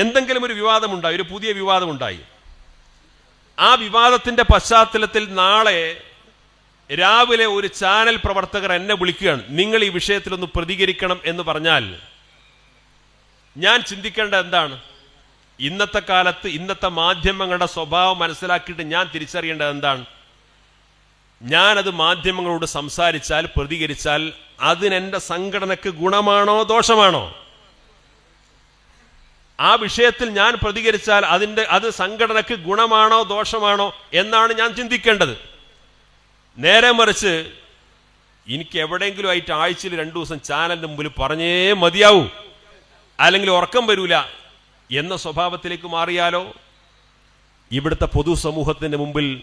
എന്തെങ്കിലും ഒരു വിവാദമുണ്ടായി ഒരു പുതിയ വിവാദമുണ്ടായി. ആ വിവാദത്തിന്റെ പശ്ചാത്തലത്തിൽ നാളെ രാവിലെ ഒരു ചാനൽ പ്രവർത്തകർ എന്നെ വിളിക്കുകയാണ്. നിങ്ങൾ ഈ വിഷയത്തിലൊന്ന് പ്രതികരിക്കണം എന്ന് പറഞ്ഞാൽ ഞാൻ ചിന്തിക്കേണ്ട എന്താണ്? ഇന്നത്തെ കാലത്ത് ഇന്നത്തെ മാധ്യമങ്ങളുടെ സ്വഭാവം മനസ്സിലാക്കിയിട്ട് ഞാൻ തിരിച്ചറിയേണ്ടത് എന്താണ്? ഞാനത് മാധ്യമങ്ങളോട് സംസാരിച്ചാൽ പ്രതികരിച്ചാൽ അതിനെന്റെ സംഘടനക്ക് ഗുണമാണോ ദോഷമാണോ? ആ വിഷയത്തിൽ ഞാൻ പ്രതികരിച്ചാൽ അതിന്റെ അത് സംഘടനക്ക് ഗുണമാണോ ദോഷമാണോ എന്നാണ് ഞാൻ ചിന്തിക്കേണ്ടത്. നേരെ മറിച്ച് എനിക്ക് എവിടെയെങ്കിലും ആയിട്ട് ആഴ്ചയിൽ രണ്ടു ദിവസം ചാനലിന്റെ മുമ്പിൽ പറഞ്ഞേ മതിയാവൂ. അല്ലെങ്കിൽ ഉറക്കം വരൂല എന്ന സ്വഭാവത്തിലേക്ക് മാറിയാലോ? ഇവിടുത്തെ പൊതുസമൂഹത്തിന്റെ മുമ്പിൽ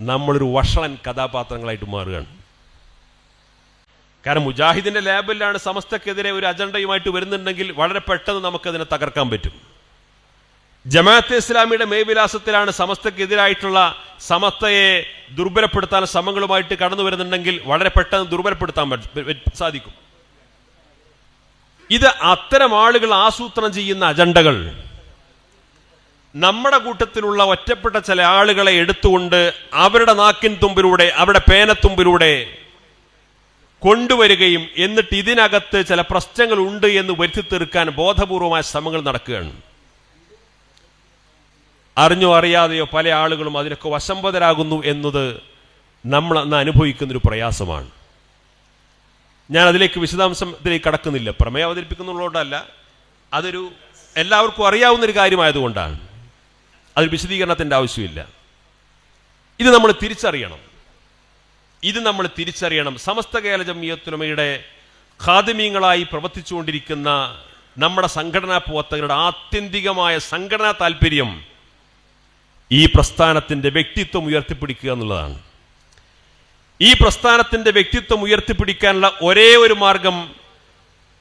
നമ്മളൊരു വഷളൻ കഥാപാത്രങ്ങളായിട്ട് മാറുകയാണ്. കാരണം മുജാഹിദിന്റെ ലാബിലാണ് സമസ്തക്കെതിരെ ഒരു അജണ്ടയുമായിട്ട് വരുന്നുണ്ടെങ്കിൽ വളരെ പെട്ടെന്ന് നമുക്കതിനെ തകർക്കാൻ പറ്റും. ജമാഅത്തെ ഇസ്ലാമിയുടെ മേവിലാസത്തിലാണ് സമസ്തക്കെതിരായിട്ടുള്ള സമസ്തയെ ദുർബലപ്പെടുത്താൻ ശ്രമങ്ങളുമായിട്ട് കടന്നു വരുന്നുണ്ടെങ്കിൽ വളരെ പെട്ടെന്ന് ദുർബലപ്പെടുത്താൻ സാധിക്കും. ഇത് അത്തരം ആളുകൾ ആസൂത്രണം ചെയ്യുന്ന അജണ്ടകൾ. നമ്മുടെ കൂട്ടത്തിലുള്ള ഒറ്റപ്പെട്ട ചില ആളുകളെ എടുത്തുകൊണ്ട് അവരുടെ നാക്കിൻ തുമ്പിലൂടെ അവരുടെ പേനത്തുമ്പിലൂടെ കൊണ്ടുവരികയും എന്നിട്ട് ഇതിനകത്ത് ചില പ്രശ്നങ്ങൾ ഉണ്ട് എന്ന് വരുത്തി തീർക്കാൻ ബോധപൂർവമായ ശ്രമങ്ങൾ നടക്കുകയാണ്. അറിഞ്ഞോ അറിയാതെയോ പല ആളുകളും അതിനൊക്കെ വശംബതരാകുന്നു എന്നത് നമ്മൾ അന്ന് അനുഭവിക്കുന്നൊരു പ്രയാസമാണ്. ഞാൻ അതിലേക്ക് വിശദാംശത്തിലേക്ക് കടക്കുന്നില്ല. പ്രമേയം അവതരിപ്പിക്കുന്നുള്ളതുകൊണ്ടല്ല. അതൊരു എല്ലാവർക്കും അറിയാവുന്ന ഒരു കാര്യമായതുകൊണ്ടാണ്. അതിൽ വിശദീകരണത്തിന്റെ ആവശ്യമില്ല. ഇത് നമ്മൾ തിരിച്ചറിയണം. ഇത് നമ്മൾ തിരിച്ചറിയണം. സമസ്ത കേരള ജമിയത്തുലമയുടെ ഖാദിമീങ്ങളായി പ്രവർത്തിച്ചുകൊണ്ടിരിക്കുന്ന നമ്മുടെ സംഘടനാ പ്രവർത്തകരുടെ ആത്യന്തികമായ സംഘടനാ താല്പര്യം ഈ പ്രസ്ഥാനത്തിന്റെ വ്യക്തിത്വം ഉയർത്തിപ്പിടിക്കുക എന്നുള്ളതാണ്. ഈ പ്രസ്ഥാനത്തിന്റെ വ്യക്തിത്വം ഉയർത്തിപ്പിടിക്കാനുള്ള ഒരേ ഒരു മാർഗം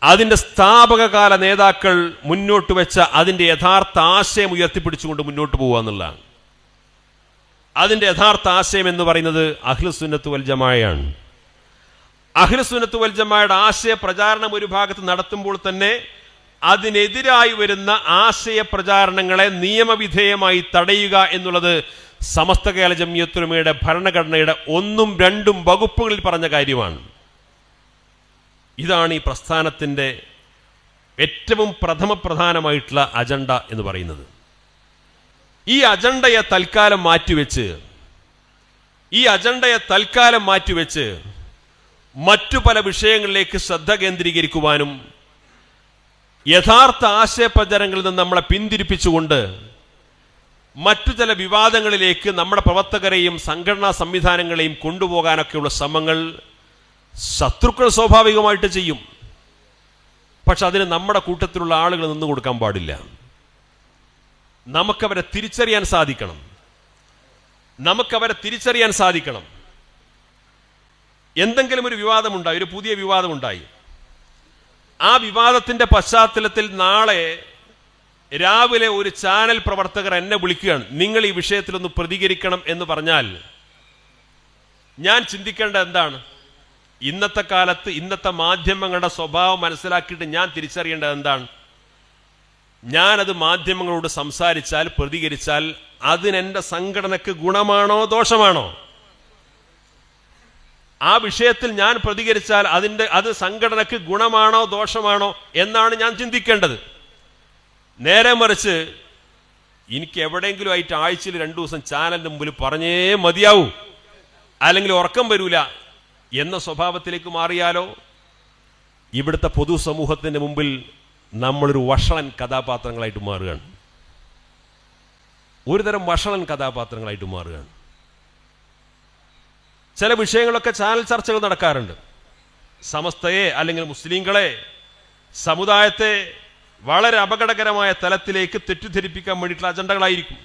അതിന്റെ സ്ഥാപകകാല നേതാക്കൾ മുന്നോട്ട് വെച്ച അതിന്റെ യഥാർത്ഥ ആശയം ഉയർത്തിപ്പിടിച്ചുകൊണ്ട് മുന്നോട്ട് പോകുക എന്നുള്ളതാണ്. അതിന്റെ യഥാർത്ഥ ആശയം എന്ന് പറയുന്നത് അഖിലുസുന്നത്ത് വൽ ജമായാണ് അഖിലുസുന്നത്ത് വൽ ജമായുടെ ആശയ പ്രചാരണം ഒരു ഭാഗത്ത് നടത്തുമ്പോൾ തന്നെ അതിനെതിരായി വരുന്ന ആശയ പ്രചാരണങ്ങളെ നിയമവിധേയമായി തടയുക എന്നുള്ളത് സമസ്ത കേരള ജമിയത്തുലമയുടെ ഭരണഘടനയുടെ ഒന്നും രണ്ടും വകുപ്പുകളിൽ പറഞ്ഞ കാര്യമാണ്. ഇതാണ് ഈ പ്രസ്ഥാനത്തിന്റെ ഏറ്റവും പ്രഥമ പ്രധാനമായിട്ടുള്ള അജണ്ട എന്ന് പറയുന്നത്. ഈ അജണ്ടയെ തൽക്കാലം മാറ്റിവെച്ച് ഈ അജണ്ടയെ തൽക്കാലം മാറ്റിവെച്ച് മറ്റു പല വിഷയങ്ങളിലേക്ക് ശ്രദ്ധ കേന്ദ്രീകരിക്കുവാനും യഥാർത്ഥ ആശയപ്രചാരങ്ങളിൽ നിന്ന് നമ്മളെ പിന്തിരിപ്പിച്ചുകൊണ്ട് മറ്റു ചില വിവാദങ്ങളിലേക്ക് നമ്മുടെ പ്രവർത്തകരെയും സംഘടനാ സംവിധാനങ്ങളെയും കൊണ്ടുപോകാനൊക്കെയുള്ള ശ്രമങ്ങൾ ശത്രുക്കൾ സ്വാഭാവികമായിട്ട് ചെയ്യും. പക്ഷെ അതിന് നമ്മുടെ കൂട്ടത്തിലുള്ള ആളുകൾ നിന്നു കൊടുക്കാൻ പാടില്ല. നമുക്കവരെ തിരിച്ചറിയാൻ സാധിക്കണം. നമുക്കവരെ തിരിച്ചറിയാൻ സാധിക്കണം. എന്തെങ്കിലും ഒരു വിവാദമുണ്ടായി ഒരു പുതിയ വിവാദമുണ്ടായി. ആ വിവാദത്തിന്റെ പശ്ചാത്തലത്തിൽ നാളെ രാവിലെ ഒരു ചാനൽ പ്രവർത്തകർ എന്നെ വിളിക്കുകയാണ്. നിങ്ങൾ ഈ വിഷയത്തിലൊന്ന് പ്രതികരിക്കണം എന്ന് പറഞ്ഞാൽ ഞാൻ ചിന്തിക്കേണ്ട എന്താണ്? ഇന്നത്തെ കാലത്ത് ഇന്നത്തെ മാധ്യമങ്ങളുടെ സ്വഭാവം മനസ്സിലാക്കിയിട്ട് ഞാൻ തിരിച്ചറിയേണ്ടത് എന്താണ്? ഞാനത് മാധ്യമങ്ങളോട് സംസാരിച്ചാൽ പ്രതികരിച്ചാൽ അതിനെന്റെ സംഘടനക്ക് ഗുണമാണോ ദോഷമാണോ? ആ വിഷയത്തിൽ ഞാൻ പ്രതികരിച്ചാൽ അതിന്റെ അത് സംഘടനക്ക് ഗുണമാണോ ദോഷമാണോ എന്നാണ് ഞാൻ ചിന്തിക്കേണ്ടത്. നേരെ മറിച്ച് എനിക്ക് എവിടെയെങ്കിലും ആയിട്ട് ആഴ്ചയിൽ രണ്ടു ദിവസം ചാനലിന്റെ മുമ്പിൽ പറഞ്ഞേ മതിയാവൂ. അല്ലെങ്കിൽ ഉറക്കം വരൂല എന്ന സ്വഭാവത്തിലേക്ക് മാറിയാലോ? ഇവിടുത്തെ പൊതുസമൂഹത്തിന്റെ മുമ്പിൽ നമ്മളൊരു വഷളൻ കഥാപാത്രങ്ങളായിട്ട് മാറുകയാണ്. ഒരുതരം വഷളൻ കഥാപാത്രങ്ങളായിട്ട് മാറുകയാണ്. ചില വിഷയങ്ങളൊക്കെ ചാനൽ ചർച്ചകൾ നടക്കാറുണ്ട്. സമസ്തയെ അല്ലെങ്കിൽ മുസ്ലിങ്ങളെ സമുദായത്തെ വളരെ അപകടകരമായ തലത്തിലേക്ക് തെറ്റിദ്ധരിപ്പിക്കാൻ വേണ്ടിയിട്ടുള്ള അജണ്ടകളായിരിക്കും.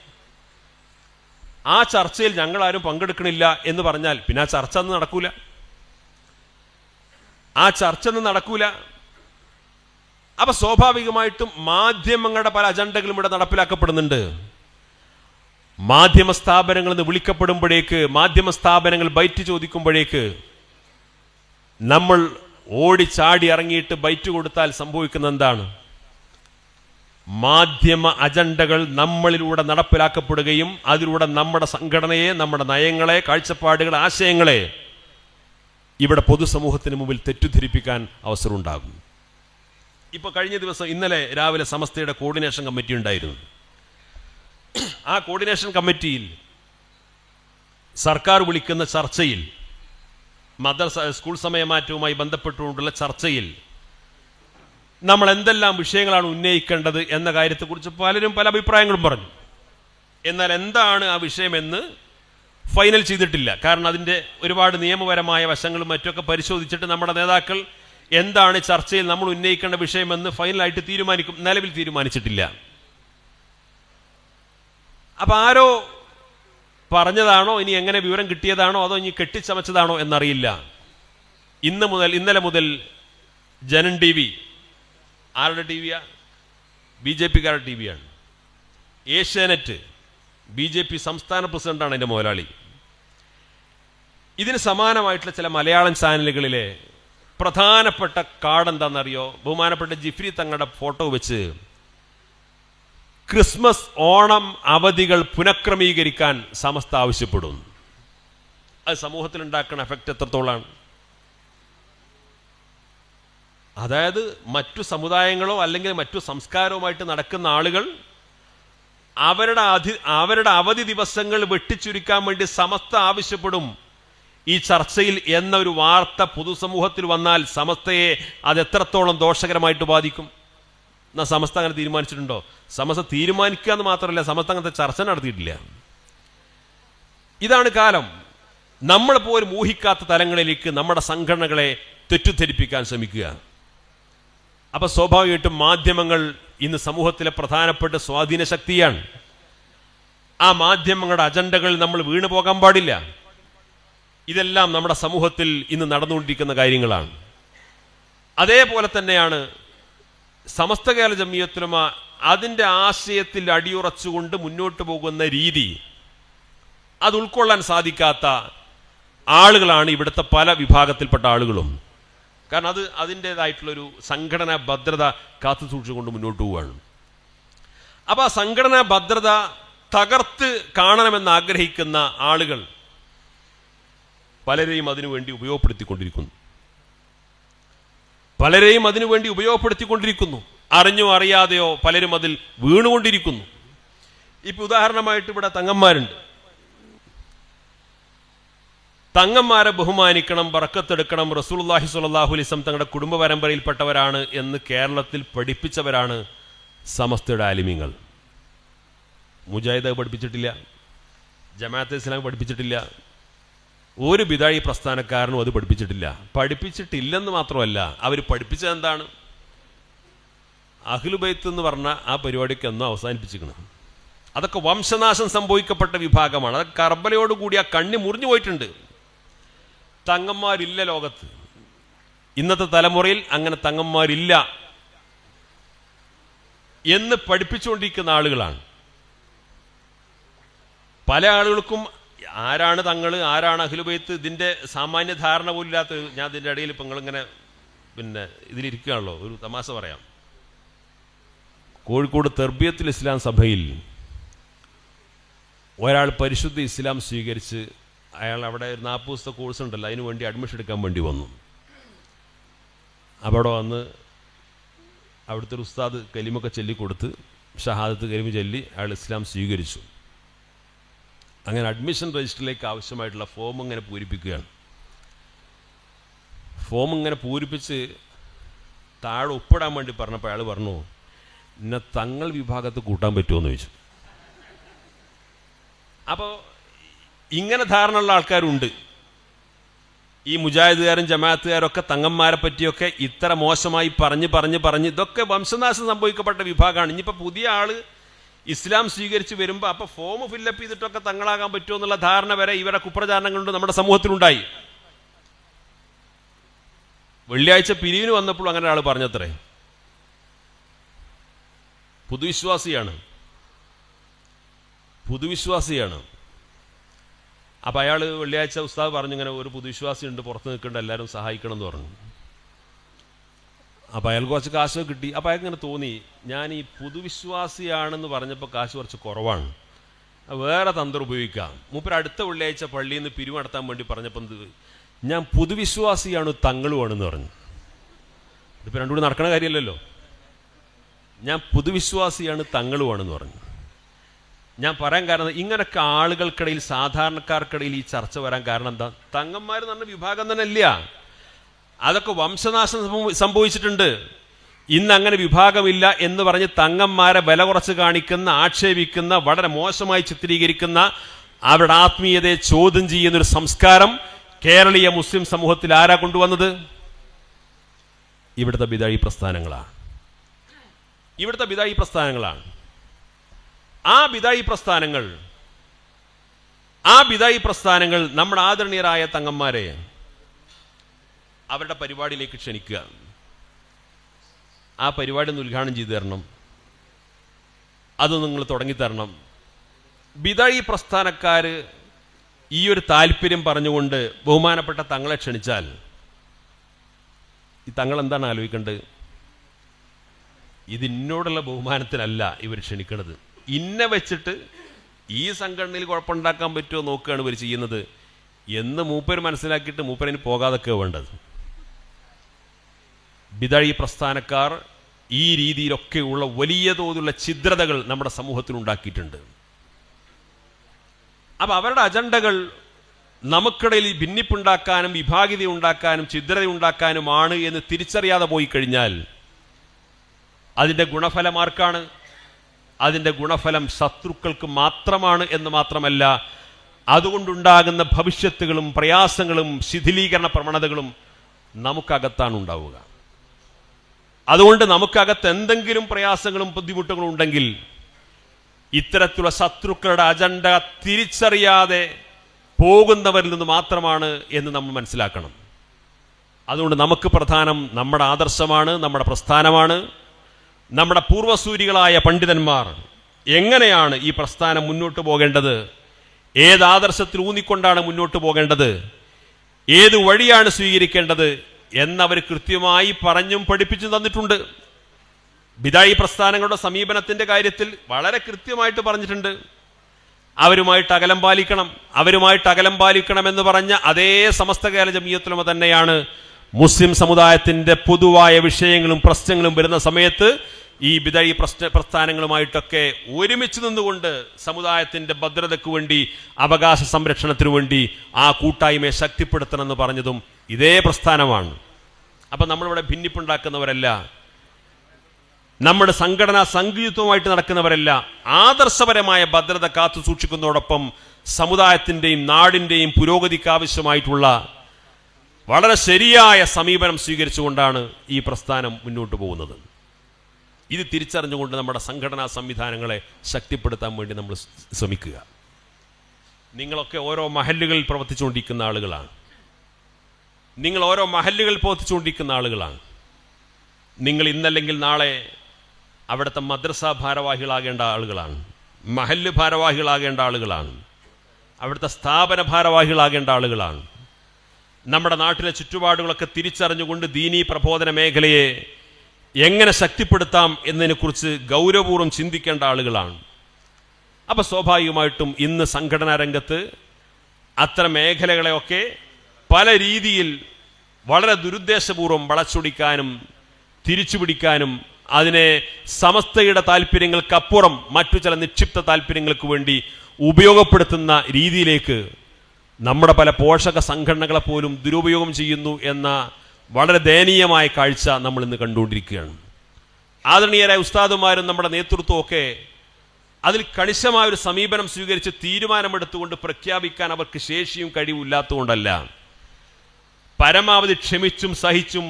ആ ചർച്ചയിൽ ഞങ്ങൾ ആരും പങ്കെടുക്കണില്ല എന്ന് പറഞ്ഞാൽ പിന്നെ ആ ചർച്ച ഒന്നും നടക്കൂല. ആ ചർച്ച ഒന്നും നടക്കൂല. അപ്പൊ സ്വാഭാവികമായിട്ടും മാധ്യമങ്ങളുടെ പല അജണ്ടകളും ഇവിടെ നടപ്പിലാക്കപ്പെടുന്നുണ്ട്. മാധ്യമ സ്ഥാപനങ്ങളിൽ നിന്ന് വിളിക്കപ്പെടുമ്പോഴേക്ക് മാധ്യമ സ്ഥാപനങ്ങൾ ബൈറ്റ് ചോദിക്കുമ്പോഴേക്ക് നമ്മൾ ഓടി ചാടി ഇറങ്ങിയിട്ട് ബൈറ്റ് കൊടുത്താൽ സംഭവിക്കുന്ന എന്താണ്? മാധ്യമ അജണ്ടകൾ നമ്മളിലൂടെ നടപ്പിലാക്കപ്പെടുകയും അതിലൂടെ നമ്മുടെ സംഘടനയെ നമ്മുടെ നയങ്ങളെ കാഴ്ചപ്പാടുകൾ ആശയങ്ങളെ ഇവിടെ പൊതുസമൂഹത്തിന് മുമ്പിൽ തെറ്റിദ്ധരിപ്പിക്കാൻ അവസരമുണ്ടാകും ഇപ്പൊ കഴിഞ്ഞ ദിവസം ഇന്നലെ രാവിലെ സമസ്തയുടെ കോർഡിനേഷൻ കമ്മിറ്റി ഉണ്ടായിരുന്നു. ആ കോർഡിനേഷൻ കമ്മിറ്റിയിൽ സർക്കാർ വിളിക്കുന്ന ചർച്ചയിൽ മദ്രസ സ്കൂൾ സമയമാറ്റവുമായി ബന്ധപ്പെട്ടുകൊണ്ടുള്ള ചർച്ചയിൽ നമ്മൾ എന്തെല്ലാം വിഷയങ്ങളാണ് ഉന്നയിക്കേണ്ടത് എന്ന കാര്യത്തെക്കുറിച്ച് പലരും പല അഭിപ്രായങ്ങളും പറഞ്ഞു. എന്നാൽ എന്താണ് ആ വിഷയമെന്ന് ഫൈനൽ ചെയ്തിട്ടില്ല. കാരണം അതിന്റെ ഒരുപാട് നിയമപരമായ വശങ്ങളും മറ്റുമൊക്കെ പരിശോധിച്ചിട്ട് നമ്മുടെ നേതാക്കൾ എന്താണ് ചർച്ചയിൽ നമ്മൾ ഉന്നയിക്കേണ്ട വിഷയമെന്ന് ഫൈനലായിട്ട് തീരുമാനിക്കും നിലവിൽ തീരുമാനിച്ചിട്ടില്ല. അപ്പൊ ആരോ പറഞ്ഞതാണോ ഇനി എങ്ങനെ വിവരം കിട്ടിയതാണോ അതോ ഇനി കെട്ടിച്ചമച്ചതാണോ എന്നറിയില്ല. ഇന്ന് മുതൽ ഇന്നലെ മുതൽ ജനൻ ടി വി ആരുടെ ടി വിയാ? ബി ജെ പിക്കാരുടെ ടി വിയാണ്. ഏഷ്യാനെറ്റ് ബി ജെ പി സംസ്ഥാന പ്രസിഡന്റാണ് എന്റെ മുതലാളി. ഇതിന് സമാനമായിട്ടുള്ള ചില മലയാളം ചാനലുകളിലെ പ്രധാനപ്പെട്ട കാർഡ് എന്താണെന്നറിയോ ബഹുമാനപ്പെട്ട ജിഫ്രി തങ്ങളുടെ ഫോട്ടോ വെച്ച് ക്രിസ്മസ് ഓണം അവധികൾ പുനഃക്രമീകരിക്കാൻ സമസ്ത ആവശ്യപ്പെടും. അത് സമൂഹത്തിൽ ഉണ്ടാക്കുന്ന എഫക്റ്റ് എത്രത്തോളാണ്? അതായത് മറ്റു സമുദായങ്ങളോ അല്ലെങ്കിൽ മറ്റു സംസ്കാരവുമായിട്ട് നടക്കുന്ന ആളുകൾ അവരുടെ അധി അവരുടെ അവധി ദിവസങ്ങൾ വെട്ടിച്ചുരുക്കാൻ വേണ്ടി സമസ്ത ആവശ്യപ്പെടും. ഈ ചർച്ചയിൽ എന്ന ഒരു വാർത്ത പൊതുസമൂഹത്തിൽ വന്നാൽ സമസ്തയെ അത് എത്രത്തോളം ദോഷകരമായിട്ട് ബാധിക്കും? എന്നാ സമസ്ത അങ്ങനെ തീരുമാനിച്ചിട്ടുണ്ടോ? സമസ്ത തീരുമാനിക്കുക എന്ന് മാത്രമല്ല സമസ്ത അങ്ങനത്തെ ചർച്ച നടത്തിയിട്ടില്ല. ഇതാണ് കാലം. നമ്മൾ പോലും ഊഹിക്കാത്ത തലങ്ങളിലേക്ക് നമ്മുടെ സംഘടനകളെ തെറ്റിദ്ധരിപ്പിക്കാൻ ശ്രമിക്കുക. അപ്പൊ സ്വാഭാവികമായിട്ടും മാധ്യമങ്ങൾ ഇന്ന് സമൂഹത്തിലെ പ്രധാനപ്പെട്ട സ്വാധീന ശക്തിയാണ് ആ മാധ്യമങ്ങളുടെ അജണ്ടകൾ നമ്മൾ വീണു പോകാൻ പാടില്ല. ഇതെല്ലാം നമ്മുടെ സമൂഹത്തിൽ ഇന്ന് നടന്നുകൊണ്ടിരിക്കുന്ന കാര്യങ്ങളാണ്. അതേപോലെ തന്നെയാണ് സമസ്ത കേരള ജമിയത്തുലമ അതിന്റെ ആശയത്തിൽ അടിയുറച്ചുകൊണ്ട് മുന്നോട്ട് പോകുന്ന രീതി അത് ഉൾക്കൊള്ളാൻ സാധിക്കാത്ത ആളുകളാണ് ഇവിടുത്തെ പല വിഭാഗത്തിൽപ്പെട്ട ആളുകളും. കാരണം അത് അതിന്റെതായിട്ടുള്ളൊരു സംഘടനാ ഭദ്രത കാത്തു സൂക്ഷിച്ചുകൊണ്ട് മുന്നോട്ട് പോവുകയാണ്. അപ്പോൾ ആ സംഘടനാ ഭദ്രത തകർത്ത് കാണണമെന്ന് ആഗ്രഹിക്കുന്ന ആളുകൾ പലരെയും അതിനുവേണ്ടി ഉപയോഗപ്പെടുത്തിക്കൊണ്ടിരിക്കുന്നു. പലരെയും അതിനുവേണ്ടി ഉപയോഗപ്പെടുത്തിക്കൊണ്ടിരിക്കുന്നു. അറിഞ്ഞോ അറിയാതെയോ പലരും അതിൽ വീണുകൊണ്ടിരിക്കുന്നു. ഇപ്പൊ ഉദാഹരണമായിട്ട് ഇവിടെ തങ്ങന്മാരുണ്ട്. തങ്ങന്മാരെ ബഹുമാനിക്കണം വറക്കത്തെടുക്കണം റസൂൽല്ലാഹി സ്വല്ലല്ലാഹു അലൈഹി വസല്ലം തങ്ങളുടെ കുടുംബ പരമ്പരയിൽപ്പെട്ടവരാണ് എന്ന് കേരളത്തിൽ പഠിപ്പിച്ചവരാണ് സമസ്തയുടെ ആലിമ്യങ്ങൾ മുജാഹിദ് പഠിപ്പിച്ചിട്ടില്ല ജമാഅത്ത് ഇസ്ലാം പഠിപ്പിച്ചിട്ടില്ല ഒരു ബിദാഴി പ്രസ്ഥാനക്കാരനും അത് പഠിപ്പിച്ചിട്ടില്ല. പഠിപ്പിച്ചിട്ടില്ലെന്ന് മാത്രമല്ല അവർ പഠിപ്പിച്ചത് എന്താണ്? അഖിലുബൈത്ത് എന്ന് പറഞ്ഞ ആ പരിപാടിക്ക് എന്നോ അവസാനിപ്പിച്ചിരിക്കണം. അതൊക്കെ വംശനാശം സംഭവിക്കപ്പെട്ട വിഭാഗമാണ്. അതൊക്കെ കർബലയോടുകൂടി ആ കണ്ണി മുറിഞ്ഞു പോയിട്ടുണ്ട്. തങ്ങന്മാരില്ല ലോകത്ത്. ഇന്നത്തെ തലമുറയിൽ അങ്ങനെ തങ്ങന്മാരില്ല എന്ന് പഠിപ്പിച്ചുകൊണ്ടിരിക്കുന്ന ആളുകളാണ്. പല ആളുകൾക്കും ആരാണ് തങ്ങൾ ആരാണ് അഖിലുബൈത്ത്? ഇതിന്റെ സാമാന്യ ധാരണ പോലും ഇല്ലാത്ത ഞാൻ ഇതിന്റെ ഇടയിൽ ഇപ്പം നിങ്ങളിങ്ങനെ പിന്നെ ഇതിലിരിക്കുകയാണല്ലോ. ഒരു തമാശ പറയാം. കോഴിക്കോട് തെർബിയത്തിൽ ഇസ്ലാം സഭയിൽ ഒരാൾ പരിശുദ്ധ ഇസ്ലാം സ്വീകരിച്ച് അയാൾ അവിടെ ഒരു നാൽപ്പത് ദിവസത്തെ കോഴ്സ് ഉണ്ടല്ലോ. അതിന് വേണ്ടി അഡ്മിഷൻ എടുക്കാൻ വേണ്ടി വന്നു. അവിടെ വന്ന് അവിടുത്തെ ഒരു ഉസ്താദ് കലിമൊക്കെ ചൊല്ലിക്കൊടുത്ത് ഷഹാദത്ത് കലിമ ചൊല്ലി അയാൾ ഇസ്ലാം സ്വീകരിച്ചു. അങ്ങനെ അഡ്മിഷൻ രജിസ്റ്ററിലേക്ക് ആവശ്യമായിട്ടുള്ള ഫോം ഇങ്ങനെ പൂരിപ്പിക്കുകയാണ്. ഫോം ഇങ്ങനെ പൂരിപ്പിച്ച് താഴെ ഒപ്പിടാൻ വേണ്ടി പറഞ്ഞപ്പോൾ അയാൾ പറഞ്ഞു എന്നെ തങ്ങൾ വിഭാഗത്ത് കൂട്ടാൻ പറ്റുമോ? എന്ന് ചോദിച്ചു. അപ്പോൾ ഇങ്ങനെ ധാരണ ധാരണയുള്ള ആൾക്കാരുണ്ട്. ഈ മുജാഹിദുകാരും ജമാഅത്തുകാരും ഒക്കെ തങ്ങന്മാരെ പറ്റിയൊക്കെ ഇത്ര മോശമായി പറഞ്ഞ് പറഞ്ഞ് പറഞ്ഞ് ഇതൊക്കെ വംശനാശം സംഭവിക്കപ്പെട്ട വിഭാഗമാണ്. ഇനിയിപ്പോൾ പുതിയ ആൾ ഇസ്ലാം സ്വീകരിച്ച് വരുമ്പോൾ അപ്പോൾ ഫോം ഫില്ലപ്പ് ചെയ്തിട്ടൊക്കെ തങ്ങളാകാൻ പറ്റുമോ എന്നുള്ള ധാരണ വരെ ഇവരുടെ കുപ്രചാരണങ്ങളുണ്ട് നമ്മുടെ സമൂഹത്തിലുണ്ടായി. വെള്ളിയാഴ്ച പിരിവിന് വന്നപ്പോൾ അങ്ങനെ ഒരാൾ പറഞ്ഞത്രേ. പുതുവിശ്വാസിയാണ്. പുതുവിശ്വാസിയാണ്. അപ്പം അയാൾ വെള്ളിയാഴ്ച ഉസ്താവ് പറഞ്ഞു ഇങ്ങനെ ഒരു പുതുവിശ്വാസി ഉണ്ട് പുറത്ത് നിൽക്കേണ്ട എല്ലാവരും സഹായിക്കണം എന്ന് പറഞ്ഞു. അപ്പോൾ അയാൾ കുറച്ച് കാശ് കിട്ടി. അപ്പോൾ അയാൾക്ക് ഇങ്ങനെ തോന്നി ഞാൻ ഈ പുതുവിശ്വാസിയാണെന്ന് പറഞ്ഞപ്പോൾ കാശ് കുറച്ച് കുറവാണ്. വേറെ തന്ത്രം ഉപയോഗിക്കാം. മൂപ്പർ അടുത്ത വെള്ളിയാഴ്ച പള്ളിയിൽ നിന്ന് പിരിവ് നടത്താൻ വേണ്ടി പറഞ്ഞപ്പോൾ എന്ത് ഞാൻ പുതുവിശ്വാസിയാണ് തങ്ങളുമാണെന്ന് പറഞ്ഞു. ഇതിപ്പോൾ രണ്ടുകൂടി നടക്കണ കാര്യമല്ലല്ലോ. ഞാൻ പുതുവിശ്വാസിയാണ് തങ്ങളുമാണെന്ന് പറഞ്ഞു. ഞാൻ പറയാൻ കാരണം ഇങ്ങനൊക്കെ ആളുകൾക്കിടയിൽ സാധാരണക്കാർക്കിടയിൽ ഈ ചർച്ച വരാൻ കാരണം എന്താ? തങ്ങന്മാർ എന്ന് പറഞ്ഞ വിഭാഗം തന്നെ ഇല്ല അതൊക്കെ വംശനാശം സംഭവ- സംഭവിച്ചിട്ടുണ്ട്. ഇന്ന് അങ്ങനെ വിഭാഗമില്ല എന്ന് പറഞ്ഞ് തങ്ങന്മാരെ വില കുറച്ച് കാണിക്കുന്ന ആക്ഷേപിക്കുന്ന വളരെ മോശമായി ചിത്രീകരിക്കുന്ന അവരുടെ ആത്മീയതയെ ചോദ്യം ചെയ്യുന്ന ഒരു സംസ്കാരം കേരളീയ മുസ്ലിം സമൂഹത്തിൽ ആരാ കൊണ്ടുവന്നത്? ഇവിടുത്തെ ബിതായി പ്രസ്ഥാനങ്ങളാണ്. ഇവിടുത്തെ ബിതായി പ്രസ്ഥാനങ്ങളാണ്. ആ ബിതായി പ്രസ്ഥാനങ്ങൾ ആ ബിതായി പ്രസ്ഥാനങ്ങൾ നമ്മുടെ ആദരണീയരായ തങ്ങന്മാരെ അവരുടെ പരിപാടിയിലേക്ക് ക്ഷണിക്കുക. ആ പരിപാടി ഒന്ന് ഉദ്ഘാടനം ചെയ്തു തരണം. അത് നിങ്ങൾ തുടങ്ങിത്തരണം. ബിതഴി പ്രസ്ഥാനക്കാർ ഈ ഒരു താല്പര്യം പറഞ്ഞുകൊണ്ട് ബഹുമാനപ്പെട്ട തങ്ങളെ ക്ഷണിച്ചാൽ ഈ തങ്ങൾ എന്താണ് ആലോചിക്കേണ്ടത്? ഇത് ഇന്നോടുള്ള ബഹുമാനത്തിനല്ല ഇവർ ക്ഷണിക്കുന്നത് ഇന്നെ വെച്ചിട്ട് ഈ സംഘടനയിൽ കുഴപ്പമുണ്ടാക്കാൻ പറ്റുമോ നോക്കുകയാണ് ഇവർ ചെയ്യുന്നത്. എന്ന് മൂപ്പര് മനസ്സിലാക്കിയിട്ട് മൂപ്പരന് പോകാതൊക്കെ വേണ്ടത്. ബിദഴി പ്രസ്ഥാനക്കാർ ഈ രീതിയിലൊക്കെയുള്ള വലിയ തോതിലുള്ള ഛിദ്രതകൾ നമ്മുടെ സമൂഹത്തിൽ ഉണ്ടാക്കിയിട്ടുണ്ട്. അപ്പം അവരുടെ അജണ്ടകൾ നമുക്കിടയിൽ ഭിന്നിപ്പുണ്ടാക്കാനും വിഭാഗിത ഉണ്ടാക്കാനും ഛിദ്രത ഉണ്ടാക്കാനുമാണ് എന്ന് തിരിച്ചറിയാതെ പോയി കഴിഞ്ഞാൽ അതിന്റെ ഗുണഫലം ആർക്കാണ്? അതിന്റെ ഗുണഫലം ശത്രുക്കൾക്ക് മാത്രമാണ് എന്ന് മാത്രമല്ല അതുകൊണ്ടുണ്ടാകുന്ന ഭവിഷ്യത്തുകളും പ്രയാസങ്ങളും ശിഥിലീകരണ പ്രവണതകളും നമുക്കകത്താണ് ഉണ്ടാവുക അതുകൊണ്ട് നമുക്കകത്ത് എന്തെങ്കിലും പ്രയാസങ്ങളും ബുദ്ധിമുട്ടുകളും ഉണ്ടെങ്കിൽ ഇത്തരത്തിലുള്ള ശത്രുക്കളുടെ അജണ്ട തിരിച്ചറിയാതെ പോകുന്നവരിൽ നിന്ന് മാത്രമാണ് എന്ന് നമ്മൾ മനസ്സിലാക്കണം. അതുകൊണ്ട് നമുക്ക് പ്രധാനം നമ്മുടെ ആദർശമാണ് നമ്മുടെ പ്രസ്ഥാനമാണ് നമ്മുടെ പൂർവസൂരികളായ പണ്ഡിതന്മാർ എങ്ങനെയാണ് ഈ പ്രസ്ഥാനം മുന്നോട്ട് പോകേണ്ടത് ഏത് ആദർശത്തിൽ ഊന്നിക്കൊണ്ടാണ് മുന്നോട്ട് പോകേണ്ടത് ഏത് വഴിയാണ് സ്വീകരിക്കേണ്ടത് എന്നവർ കൃത്യമായി പറഞ്ഞും പഠിപ്പിച്ചും തന്നിട്ടുണ്ട്. ബിദായി പ്രസ്ഥാനങ്ങളുടെ സമീപനത്തിന്റെ കാര്യത്തിൽ വളരെ കൃത്യമായിട്ട് പറഞ്ഞിട്ടുണ്ട്. അവരുമായിട്ട് അകലം പാലിക്കണം അവരുമായിട്ട് അകലം പാലിക്കണം എന്ന് പറഞ്ഞ അതേ സമസ്ത കേരള ജമീയത്തിലുമ തന്നെയാണ് മുസ്ലിം സമുദായത്തിന്റെ പൊതുവായ വിഷയങ്ങളും പ്രശ്നങ്ങളും വരുന്ന സമയത്ത് ഈ ബിദഴി പ്രശ്ന പ്രസ്ഥാനങ്ങളുമായിട്ടൊക്കെ ഒരുമിച്ച് നിന്നുകൊണ്ട് സമുദായത്തിന്റെ ഭദ്രതയ്ക്ക് വേണ്ടി അവകാശ സംരക്ഷണത്തിനു വേണ്ടി ആ കൂട്ടായ്മയെ ശക്തിപ്പെടുത്തണമെന്ന് പറഞ്ഞതും ഇതേ പ്രസ്ഥാനമാണ്. അപ്പം നമ്മളിവിടെ ഭിന്നിപ്പുണ്ടാക്കുന്നവരല്ല. നമ്മുടെ സംഘടനാ സംഗീതവുമായിട്ട് നടക്കുന്നവരല്ല. ആദർശപരമായ ഭദ്രത കാത്തു സൂക്ഷിക്കുന്നതോടൊപ്പം സമുദായത്തിന്റെയും നാടിന്റെയും പുരോഗതിക്ക് ആവശ്യമായിട്ടുള്ള വളരെ ശരിയായ സമീപനം സ്വീകരിച്ചുകൊണ്ടാണ് ഈ പ്രസ്ഥാനം മുന്നോട്ട് പോകുന്നത്. ഇത് തിരിച്ചറിഞ്ഞുകൊണ്ട് നമ്മുടെ സംഘടനാ സംവിധാനങ്ങളെ ശക്തിപ്പെടുത്താൻ വേണ്ടി നമ്മൾ ശ്രമിക്കുക. നിങ്ങളൊക്കെ ഓരോ മഹല്ലുകളിൽ പ്രവർത്തിച്ചുകൊണ്ടിരിക്കുന്ന ആളുകളാണ്. നിങ്ങൾ ഓരോ മഹല്ലുകൾ പോത്തിച്ചുകൊണ്ടിരിക്കുന്ന ആളുകളാണ്. നിങ്ങൾ ഇന്നല്ലെങ്കിൽ നാളെ അവിടുത്തെ മദ്രസ ഭാരവാഹികളാകേണ്ട ആളുകളാണ്. മഹല്ല് ഭാരവാഹികളാകേണ്ട ആളുകളാണ്. അവിടുത്തെ സ്ഥാപന ഭാരവാഹികളാകേണ്ട ആളുകളാണ്. നമ്മുടെ നാട്ടിലെ ചുറ്റുപാടുകളൊക്കെ തിരിച്ചറിഞ്ഞുകൊണ്ട് ദീനീ പ്രബോധന മേഖലയെ എങ്ങനെ ശക്തിപ്പെടുത്താം എന്നതിനെക്കുറിച്ച് ഗൗരവപൂർവം ചിന്തിക്കേണ്ട ആളുകളാണ്. അപ്പോൾ സ്വാഭാവികമായിട്ടും ഇന്ന് സംഘടനാ രംഗത്ത് അത്തരം മേഖലകളെയൊക്കെ പല രീതിയിൽ വളരെ ദുരുദ്ദേശപൂർവം വളച്ചൊടിക്കാനും തിരിച്ചുപിടിക്കാനും അതിനെ സമസ്തയുടെ താല്പര്യങ്ങൾക്കപ്പുറം മറ്റു ചില നിക്ഷിപ്ത താല്പര്യങ്ങൾക്ക് വേണ്ടി ഉപയോഗപ്പെടുത്തുന്ന രീതിയിലേക്ക് നമ്മുടെ പല പോഷക സംഘടനകളെ പോലും ദുരുപയോഗം ചെയ്യുന്നു എന്ന വളരെ ദയനീയമായ കാഴ്ച നമ്മൾ ഇന്ന് കണ്ടുകൊണ്ടിരിക്കുകയാണ്. ആദരണീയരായ ഉസ്താദുമാരും നമ്മുടെ നേതൃത്വവും ഒക്കെ അതിൽ കണിശമായ ഒരു സമീപനം സ്വീകരിച്ച് തീരുമാനമെടുത്തുകൊണ്ട് പ്രഖ്യാപിക്കാൻ അവർക്ക് ശേഷിയും കഴിവും ഇല്ലാത്തതുകൊണ്ടല്ല പരമാവധി ക്ഷമിച്ചും സഹിച്ചും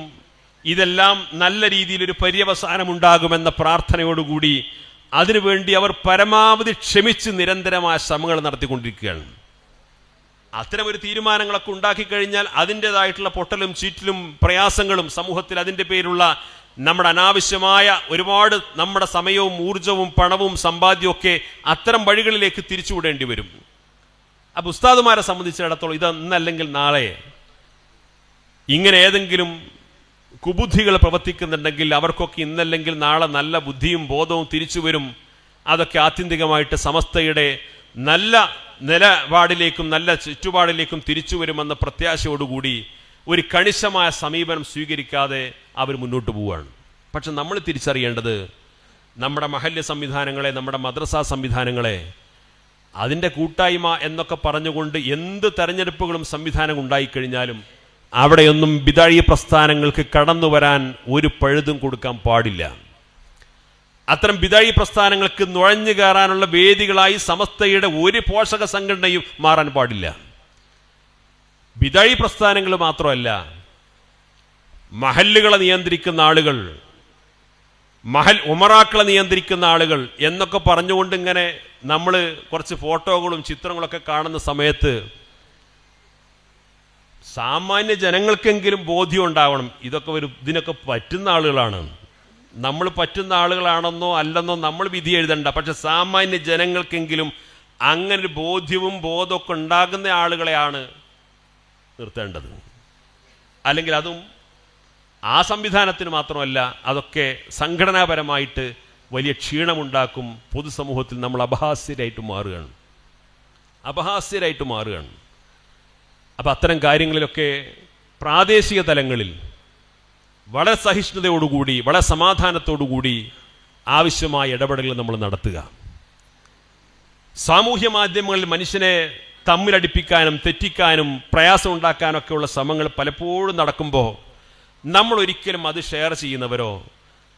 ഇതെല്ലാം നല്ല രീതിയിൽ ഒരു പര്യവസാനം ഉണ്ടാകുമെന്ന പ്രാർത്ഥനയോടുകൂടി അതിനുവേണ്ടി അവർ പരമാവധി ക്ഷമിച്ച് നിരന്തരമായ ശ്രമങ്ങൾ നടത്തിക്കൊണ്ടിരിക്കുകയാണ്. അത്തരം ഒരു തീരുമാനങ്ങളൊക്കെ ഉണ്ടാക്കി കഴിഞ്ഞാൽ അതിന്റെതായിട്ടുള്ള പൊട്ടലും ചീറ്റിലും പ്രയാസങ്ങളും സമൂഹത്തിൽ അതിന്റെ പേരുള്ള നമ്മുടെ അനാവശ്യമായ ഒരുപാട് നമ്മുടെ സമയവും ഊർജവും പണവും സമ്പാദ്യവും ഒക്കെ അത്തരം വഴികളിലേക്ക് തിരിച്ചുവിടേണ്ടി വരും. അപ്പൊ ഉസ്താദുമാരെ സംബന്ധിച്ചിടത്തോളം ഇത് ഇന്നല്ലെങ്കിൽ നാളെ ഇങ്ങനെ ഏതെങ്കിലും കുബുദ്ധികൾ പ്രവർത്തിക്കുന്നുണ്ടെങ്കിൽ അവർക്കൊക്കെ ഇന്നല്ലെങ്കിൽ നാളെ നല്ല ബുദ്ധിയും ബോധവും തിരിച്ചു വരും. അതൊക്കെ ആത്യന്തികമായിട്ട് സമസ്തയുടെ നല്ല നിലപാടിലേക്കും നല്ല ചുറ്റുപാടിലേക്കും തിരിച്ചു വരുമെന്ന പ്രത്യാശയോടുകൂടി ഒരു കണിശമായ സമീപനം സ്വീകരിക്കാതെ അവർ മുന്നോട്ട് പോവുകയാണ്. പക്ഷെ നമ്മൾ തിരിച്ചറിയേണ്ടത് നമ്മുടെ മഹല്യ സംവിധാനങ്ങളെ നമ്മുടെ മദ്രസാ സംവിധാനങ്ങളെ അതിന്റെ കൂട്ടായ്മ എന്നൊക്കെ പറഞ്ഞുകൊണ്ട് എന്ത് തെരഞ്ഞെടുപ്പുകളും സംവിധാനം ഉണ്ടായിക്കഴിഞ്ഞാലും അവിടെയൊന്നും ബിതാഴി പ്രസ്ഥാനങ്ങൾക്ക് കടന്നു വരാൻ ഒരു പഴുതും കൊടുക്കാൻ പാടില്ല. അത്തരം ബിതാഴി പ്രസ്ഥാനങ്ങൾക്ക് നുഴഞ്ഞു കയറാനുള്ള വേദികളായി സമസ്തയുടെ ഒരു പോഷക സംഘടനയും മാറാൻ പാടില്ല. ബിതാഴി പ്രസ്ഥാനങ്ങൾ മാത്രമല്ല മഹല്ലുകളെ നിയന്ത്രിക്കുന്ന ആളുകൾ മഹൽ ഉമറാക്കളെ നിയന്ത്രിക്കുന്ന ആളുകൾ എന്നൊക്കെ പറഞ്ഞുകൊണ്ട് ഇങ്ങനെ നമ്മൾ കുറച്ച് ഫോട്ടോകളും ചിത്രങ്ങളൊക്കെ കാണുന്ന സമയത്ത് സാമാന്യ ജനങ്ങൾക്കെങ്കിലും ബോധ്യം ഉണ്ടാവണം. ഇതൊക്കെ ഒരു ഇതിനൊക്കെ പറ്റുന്ന ആളുകളാണ്. നമ്മൾ പറ്റുന്ന ആളുകളാണെന്നോ അല്ലെന്നോ നമ്മൾ വിധി എഴുതണ്ട. പക്ഷെ സാമാന്യ ജനങ്ങൾക്കെങ്കിലും അങ്ങനെ ഒരു ബോധ്യവും ബോധമൊക്കെ ഉണ്ടാകുന്ന ആളുകളെയാണ് നിർത്തേണ്ടത്. അല്ലെങ്കിൽ അതും ആ സംവിധാനത്തിന് മാത്രമല്ല അതൊക്കെ സംഘടനാപരമായിട്ട് വലിയ ക്ഷീണമുണ്ടാക്കും. പൊതുസമൂഹത്തിൽ നമ്മൾ അപഹാസ്യരായിട്ട് മാറുകയാണ്. അപഹാസ്യരായിട്ട് മാറുകയാണ്. അപ്പം അത്തരം കാര്യങ്ങളിലൊക്കെ പ്രാദേശിക തലങ്ങളിൽ വളരെ സഹിഷ്ണുതയോടുകൂടി വളരെ സമാധാനത്തോടുകൂടി ആവശ്യമായ ഇടപെടലുകൾ നമ്മൾ നടത്തുക. സാമൂഹ്യ മാധ്യമങ്ങളിൽ മനുഷ്യനെ തമ്മിലടിപ്പിക്കാനും തെറ്റിക്കാനും പ്രയാസം ഉണ്ടാക്കാനൊക്കെയുള്ള ശ്രമങ്ങൾ പലപ്പോഴും നടക്കുമ്പോൾ നമ്മൾ ഒരിക്കലും അത് ഷെയർ ചെയ്യുന്നവരോ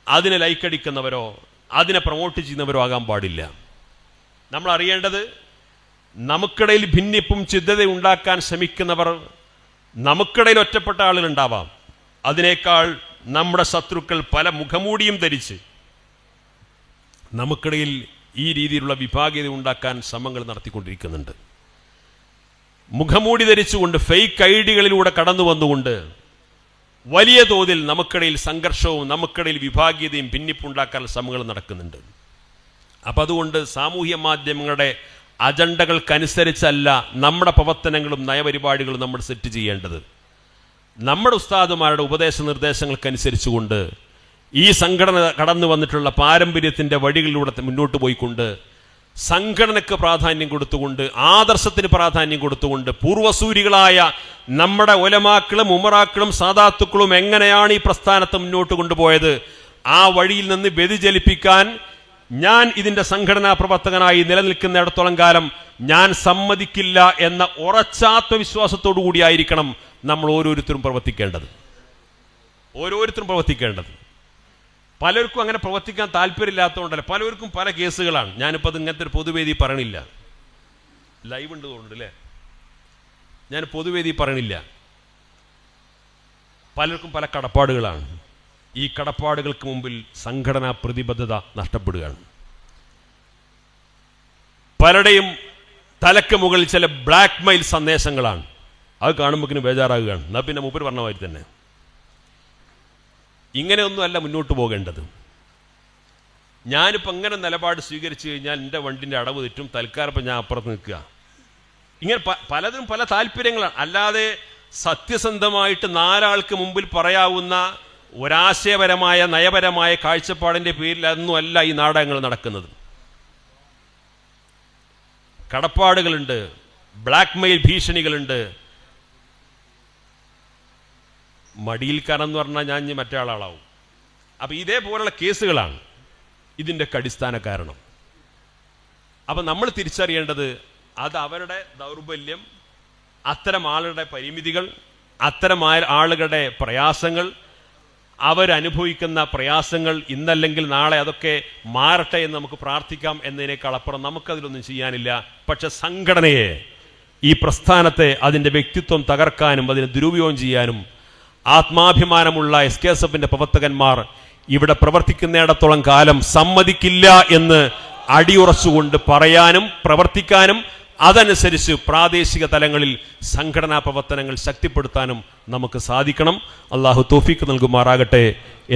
അതിനെ ലൈക്കടിക്കുന്നവരോ അതിനെ പ്രൊമോട്ട് ചെയ്യുന്നവരോ ആകാൻ പാടില്ല. നമ്മൾ അറിയേണ്ടത് നമുക്കിടയിൽ ഭിന്നിപ്പും ചിന്തത ഉണ്ടാക്കാൻ ശ്രമിക്കുന്നവർ നമുക്കിടയിൽ ഒറ്റപ്പെട്ട ആളുകളുണ്ടാവാം. അതിനേക്കാൾ നമ്മുടെ ശത്രുക്കൾ പല മുഖമൂടിയും ധരിച്ച് നമുക്കിടയിൽ ഈ രീതിയിലുള്ള വിഭാഗീയത ഉണ്ടാക്കാൻ ശ്രമങ്ങൾ നടത്തിക്കൊണ്ടിരിക്കുന്നുണ്ട്. മുഖമൂടി ധരിച്ചുകൊണ്ട് ഫേക്ക് ഡികളിലൂടെ കടന്നു വന്നുകൊണ്ട് വലിയ തോതിൽ നമുക്കിടയിൽ സംഘർഷവും നമുക്കിടയിൽ വിഭാഗീയതയും ഭിന്നിപ്പുണ്ടാക്കാൻ ശ്രമങ്ങൾ നടക്കുന്നുണ്ട്. അപ്പം അതുകൊണ്ട് സാമൂഹ്യ മാധ്യമങ്ങളുടെ അജണ്ടകൾക്കനുസരിച്ചല്ല നമ്മുടെ പ്രവർത്തനങ്ങളും നയപരിപാടികളും നമ്മൾ സെറ്റ് ചെയ്യേണ്ടത്. നമ്മുടെ ഉസ്താദുമാരുടെ ഉപദേശ നിർദ്ദേശങ്ങൾക്കനുസരിച്ചുകൊണ്ട് ഈ സംഘടന കടന്നു വന്നിട്ടുള്ള പാരമ്പര്യത്തിന്റെ വഴികളിലൂടെ മുന്നോട്ട് പോയിക്കൊണ്ട് സംഘടനയ്ക്ക് പ്രാധാന്യം കൊടുത്തുകൊണ്ട് ആദർശത്തിന് പ്രാധാന്യം കൊടുത്തുകൊണ്ട് പൂർവസൂരികളായ നമ്മുടെ ഒലമാക്കളും ഉമറാക്കളും സാദാത്തുക്കളും എങ്ങനെയാണ് ഈ പ്രസ്ഥാനത്തെ മുന്നോട്ട് കൊണ്ടുപോയത്? ആ വഴിയിൽ നിന്ന് വ്യതിചലിപ്പിക്കാൻ ഞാൻ ഇതിന്റെ സംഘടനാ പ്രവർത്തകനായി നിലനിൽക്കുന്നിടത്തോളം കാലം ഞാൻ സമ്മതിക്കില്ല എന്ന ഉറച്ചാത്മവിശ്വാസത്തോടു കൂടിയായിരിക്കണം നമ്മൾ ഓരോരുത്തരും പ്രവർത്തിക്കേണ്ടത്. ഓരോരുത്തരും പ്രവർത്തിക്കേണ്ടത്. പലർക്കും അങ്ങനെ പ്രവർത്തിക്കാൻ താല്പര്യമില്ലാത്തതുകൊണ്ടല്ല? പലർക്കും പല കേസുകളാണ്. ഞാനിപ്പോൾ അത് ഇങ്ങനത്തെ ഒരു പൊതുവേദി പറയണില്ല. ലൈവ് ഉണ്ട് തോന്നുന്നുണ്ട് അല്ലേ? ഞാൻ പൊതുവേദി പറയണില്ല. പലർക്കും പല കടപ്പാടുകളാണ്. ഈ കടപ്പാടുകൾക്ക് മുമ്പിൽ സംഘടനാ പ്രതിബദ്ധത നഷ്ടപ്പെടുകയാണ്. പലരുടെയും തലക്ക് മുകളിൽ ചില ബ്ലാക്ക് മെയിൽ സന്ദേശങ്ങളാണ്. അത് കാണുമ്പോൾ ബേജാറാകുകയാണ്. എന്നാൽ പിന്നെ മൂപ്പര് പറഞ്ഞ മാതിരി തന്നെ. ഇങ്ങനെയൊന്നുമല്ല മുന്നോട്ട് പോകേണ്ടത്. ഞാനിപ്പോൾ ഇങ്ങനെ നിലപാട് സ്വീകരിച്ചു കഴിഞ്ഞാൽ എന്റെ വണ്ടിന്റെ അടവ് തെറ്റും തൽക്കാലപ്പം ഞാൻ അപ്പുറത്ത് നിൽക്കുക. ഇങ്ങനെ പലതും പല താല്പര്യങ്ങളാണ്. അല്ലാതെ സത്യസന്ധമായിട്ട് നാലാൾക്ക് മുമ്പിൽ പറയാവുന്ന ഒരാശയപരമായ നയപരമായ കാഴ്ചപ്പാടിന്റെ അതൊന്നും ഈ നാടകങ്ങൾ നടക്കുന്നത്. കടപ്പാടുകളുണ്ട് ബ്ലാക്ക് മെയിൽ ഭീഷണികളുണ്ട്. മടിയിൽ കനം എന്ന് പറഞ്ഞാൽ ഞാൻ മറ്റേ ആളാവും അപ്പം ഇതേപോലുള്ള കേസുകളാണ് ഇതിന്റെയൊക്കെ അടിസ്ഥാന കാരണം. അപ്പം നമ്മൾ തിരിച്ചറിയേണ്ടത് അത് അവരുടെ ദൗർബല്യം അത്തരം ആളുകളുടെ പരിമിതികൾ അത്തരം ആളുകളുടെ പ്രയാസങ്ങൾ അവരനുഭവിക്കുന്ന പ്രയാസങ്ങൾ ഇന്നല്ലെങ്കിൽ നാളെ അതൊക്കെ മാറട്ടെ എന്ന് നമുക്ക് പ്രാർത്ഥിക്കാം എന്നതിനേക്കാൾ അപ്പുറം നമുക്കതിലൊന്നും ചെയ്യാനില്ല. പക്ഷെ സംഘടനയെ ഈ പ്രസ്ഥാനത്തെ അതിന്റെ വ്യക്തിത്വം തകർക്കാനും അതിനെ ദുരുപയോഗം ചെയ്യാനും ആത്മാഭിമാനമുള്ള എസ് കെ എസ് എഫിന്റെ പ്രവർത്തകന്മാർ ഇവിടെ പ്രവർത്തിക്കുന്നിടത്തോളം കാലം സമ്മതിക്കില്ല എന്ന് അടിയുറച്ചുകൊണ്ട് പറയാനും പ്രവർത്തിക്കാനും അതനുസരിച്ച് പ്രാദേശിക തലങ്ങളിൽ സംഘടനാ പ്രവർത്തനങ്ങൾ ശക്തിപ്പെടുത്താനും നമുക്ക് സാധിക്കണം. അള്ളാഹു തോഫിക്ക് നൽകുമാറാകട്ടെ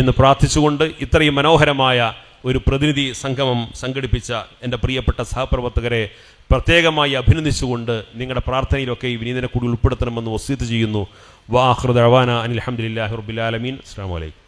എന്ന് പ്രാർത്ഥിച്ചുകൊണ്ട് ഇത്രയും മനോഹരമായ ഒരു പ്രതിനിധി സംഗമം സംഘടിപ്പിച്ച എന്റെ പ്രിയപ്പെട്ട സഹപ്രവർത്തകരെ പ്രത്യേകമായി അഭിനന്ദിച്ചുകൊണ്ട് നിങ്ങളുടെ പ്രാർത്ഥനയിലൊക്കെ ഈ വിനീതനെ കൂടി ഉൾപ്പെടുത്തണമെന്ന് വസീത്ത് ചെയ്യുന്നു. വാഹൃദ് അവാന അനിൽ അഹമ്മദില്ലാഹി റബ്ബിൽ ആലമീൻ. അസ്സാം വലൈക്കും